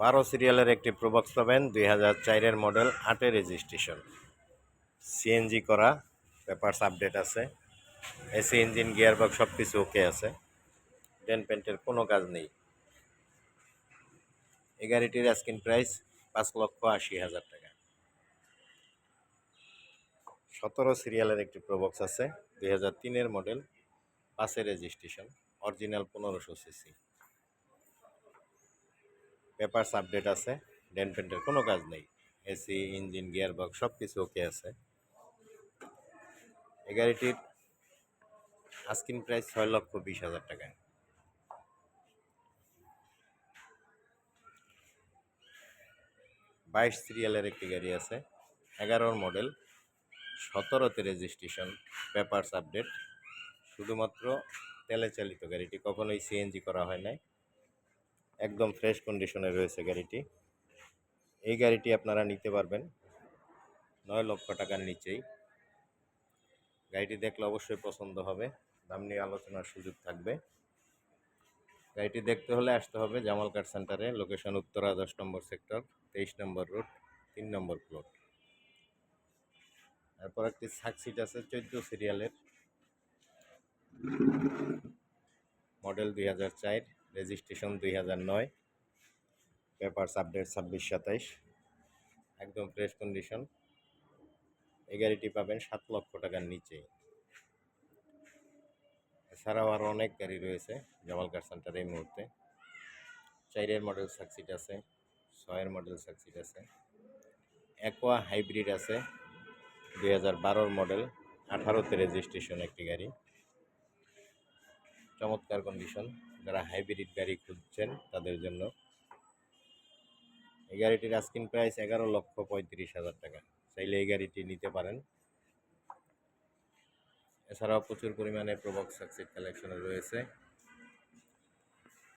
বারো সিরিয়ালের একটি প্রবক্স পাবেন দুই হাজার চারের মডেল আটের রেজিস্ট্রেশন। সিএনজি করা, পেপারস আপডেট আছে। এসি ইঞ্জিন, গিয়ারবক্স সব কিছু ওকে আছে। ডেন পেন্টের কোনো কাজ নেই। এই গাড়িটির স্ক্রিন প্রাইস পাঁচ লক্ষ আশি হাজার টাকা। সতেরো সিরিয়ালের একটি প্রবক্স আছে, দুই হাজার তিনের মডেল পাঁচের রেজিস্ট্রেশন, অরিজিনাল পনেরোশো সিসি। পেপারস আপডেট আছে ডেন পেন্টের কোনো কাজ নেই। এসি, ইঞ্জিন, গিয়ারবক্স সব কিছু ওকে আছে। এই গাড়িটির আস্কিন প্রাইস ছয় লক্ষ বিশ হাজার টাকা বাইশ সিরিয়ালের একটি গাড়ি আছে, এগারোর মডেল, সতেরোতে রেজিস্ট্রেশন পেপারস আপডেট শুধুমাত্র তেলে চালিত গাড়িটি, কখনোই সিএনজি করা হয় নাই। একদম ফ্রেশ কন্ডিশনে রয়েছে গাড়িটি। এই গাড়িটি আপনারা নিতে পারবেন নয় লক্ষ টাকার নিচেই। গাড়িটি দেখলে অবশ্যই পছন্দ হবে, দাম নিয়ে আলোচনার সুযোগ থাকবে। গাড়িটি দেখতে হলে আসতে হবে জামাল কার সেন্টারে লোকেশন উত্তরা দশ নম্বর সেক্টর তেইশ নম্বর রোড তিন নম্বর প্লট তারপর একটি সাকসিট আছে চোদ্দ সিরিয়ালের মডেল দুই হাজার চার। রেজিস্ট্রেশন দুই হাজার নয় পেপারস আপডেট ছাব্বিশ সাতাইশ, একদম ফ্রেশ কন্ডিশন। এই গাড়িটি পাবেন সাত লক্ষ টাকার নিচে। এছাড়াও আরও অনেক গাড়ি রয়েছে জামাল কার সেন্টার এই মুহূর্তে। চাইরের মডেল সাকসিট আছে, ছয়ের মডেল সাকসিট আছে। অ্যাকোয়া হাইব্রিড আছে, দুই হাজার বারোর মডেল, আঠারোতে রেজিস্ট্রেশন একটি গাড়ি। চমৎকার কন্ডিশন। যারা হাইব্রিড গাড়ি খুঁজছেন, তাদের জন্য। এই গাড়িটির আস্কিন প্রাইস এগারো লক্ষ পঁয়ত্রিশ হাজার টাকা। চাইলে এই গাড়িটি নিতে পারেন। এছাড়াও প্রচুর পরিমাণে প্রবক্স সাকসিড কালেকশনে রয়েছে।